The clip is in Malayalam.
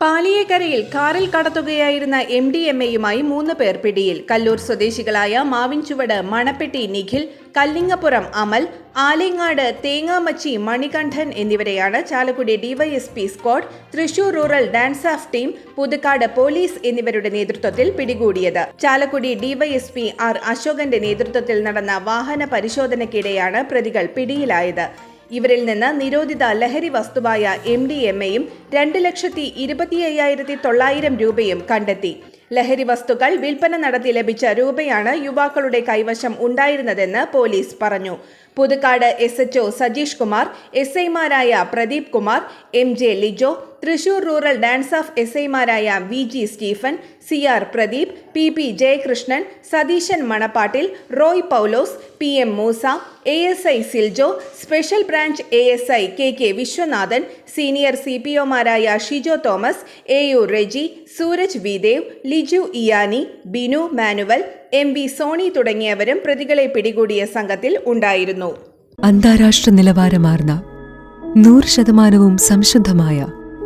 പാലിയേക്കരയിൽ കാറിൽ കടത്തുകയായിരുന്ന എം ഡി എം എയുമായി മൂന്ന് പേർ പിടിയിൽ. കല്ലൂർ സ്വദേശികളായ മാവിൻചുവട് മണപ്പെട്ടി നിഖിൽ കല്ലിങ്ങപ്പുറം അമൽ ആലിങ്ങാട് തേങ്ങാമച്ചി മണികണ്ഠൻ എന്നിവരെയാണ് Chalakudy DYSP squad Thrissur rural DANSAF team Puthukkad police എന്നിവരുടെ നേതൃത്വത്തിൽ പിടികൂടിയത്. ചാലക്കുടി ഡിവൈഎസ്പി ആർ അശോകന്റെ നേതൃത്വത്തിൽ നടന്ന വാഹന പരിശോധനയ്ക്കിടെയാണ് പ്രതികൾ പിടിയിലായത്. ഇവരിൽ നിന്ന് നിരോധിത ലഹരി വസ്തുവായ എം ഡി എം എയും രണ്ട് ലക്ഷത്തി ഇരുപത്തി അയ്യായിരത്തി തൊള്ളായിരം രൂപയും കണ്ടെത്തി. ലഹരി വസ്തുക്കൾ വിൽപ്പന നടത്തി ലഭിച്ച രൂപയാണ് യുവാക്കളുടെ കൈവശം ഉണ്ടായിരുന്നതെന്ന് പോലീസ് പറഞ്ഞു. Puthukkad S HO Sajeesh Kumar S ഐമാരായ Pradeep Kumar M J Lijo Thrissur rural DANSAF S ഐമാരായ V G Stephen C R Pradeep P P Jayakrishnan Satheeshan Manappattil Roy Paulose P M Moosa A S I Siljo special branch A S I K K Viswanathan senior C P ഒമാരായ Shijo Thomas A U Reji Sooraj Videv Liju Iyani Binu Manuel M V Sony തുടങ്ങിയവരും പ്രതികളെ പിടികൂടിയ സംഘത്തിൽ ഉണ്ടായിരുന്നു. അന്താരാഷ്ട്ര നിലവാരമാർന്ന നൂറ് ശതമാനവും സംശുദ്ധമായ